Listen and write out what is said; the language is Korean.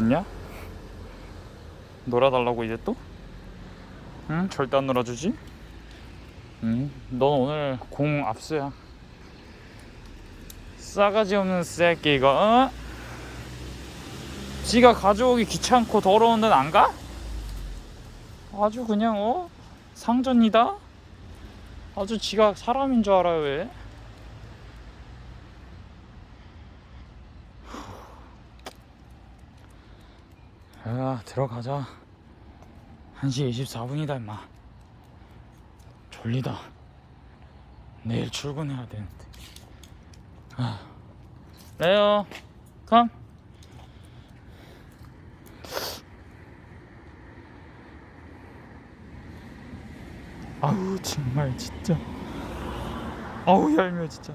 좋냐? 놀아달라고 이제 또? 응? 절대 안 놀아주지? 응? 넌 오늘 공 압수야 싸가지 없는 새끼가 어? 지가 가져오기 귀찮고 더러운 데는 안 가? 아주 그냥 어? 상전이다? 아주 지가 사람인 줄 알아요 왜? 야 들어가자. 1시 24분이다 임마. 졸리다. 내일 출근해야 되는데 아. 레오 컴. 아우 정말 진짜. 아우 얄미워 진짜